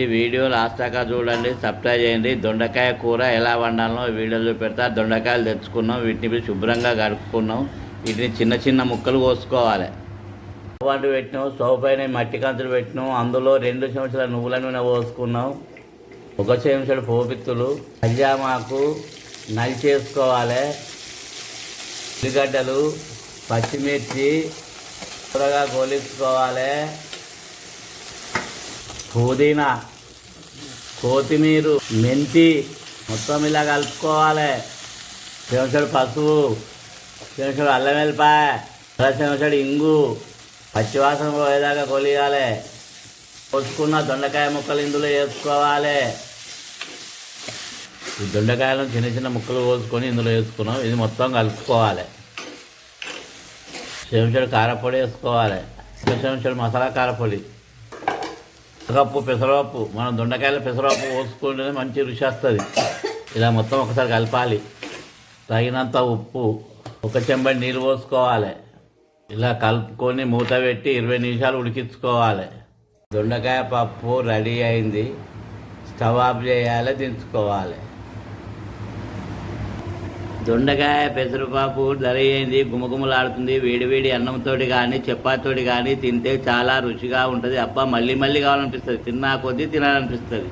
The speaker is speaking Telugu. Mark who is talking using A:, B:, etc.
A: ఈ వీడియో లాస్ట్ దాకా చూడండి సబ్స్క్రైబ్ చేయండి. దొండకాయ కూర ఎలా వండాలో ఈ వీడియోలో పెడతా దొండకాయలు తెచ్చుకున్నాం వీటిని శుభ్రంగా కడుక్కున్నాం. వీటిని చిన్న చిన్న ముక్కలు కోసుకోవాలి. వంట పెట్టినాం స్టవ్ పైన మట్టి కంచులు పెట్టినాం. అందులో రెండు చెంచాల నువ్వుల నూనె పోసుకున్నాం. ఒక చెంచాడు పోపిత్తులు పంజామాకు నలి చేసుకోవాలి. ఉల్లిగడ్డలు పచ్చిమిర్చి త్వరగా గోలించుకోవాలి. పుదీనా కొత్తిమీర మెంతి మొత్తం ఇలా కలుపుకోవాలి. చెంచడు పసుపు చెంచడు అల్లం వెల్లిపాయ అర ఇంగు పచ్చివాసన పోయేదాకా కొలియాలి. కోసుకున్న దొండకాయ ముక్కలు ఇందులో వేసుకోవాలి. ఈ దొండకాయలను చిన్న చిన్న ముక్కలు కోసుకొని ఇందులో వేసుకున్నాం. ఇది మొత్తం కలుపుకోవాలి. చెంచడు కారపొడి వేసుకోవాలి. చెంచడు మసాలా కారపొడి. కప్పు పెసరపప్పు. మనం దొండకాయల పెసరపప్పు పోసుకుంటేనే మంచి రుచి వస్తుంది. ఇలా మొత్తం ఒకసారి కలపాలి. తగినంత ఉప్పు ఒక చెంబడి నీళ్ళు పోసుకోవాలి. ఇలా కలుపుకొని మూత పెట్టి ఇరవై నిమిషాలు ఉడికించుకోవాలి. దొండకాయ పప్పు రెడీ అయింది. స్టవ్ ఆఫ్ చేయాలి దించుకోవాలి. దొండకాయ పెసరపాపు ధర గుమగుమలాడుతుంది వేడివేడి అన్నంతోటి కానీ చపాతోటి కానీ తింటే చాలా రుచిగా ఉంటుంది. అబ్బా మళ్ళీ మళ్ళీ కావాలనిపిస్తుంది. తిన్నా కొద్దీ తినాలనిపిస్తుంది.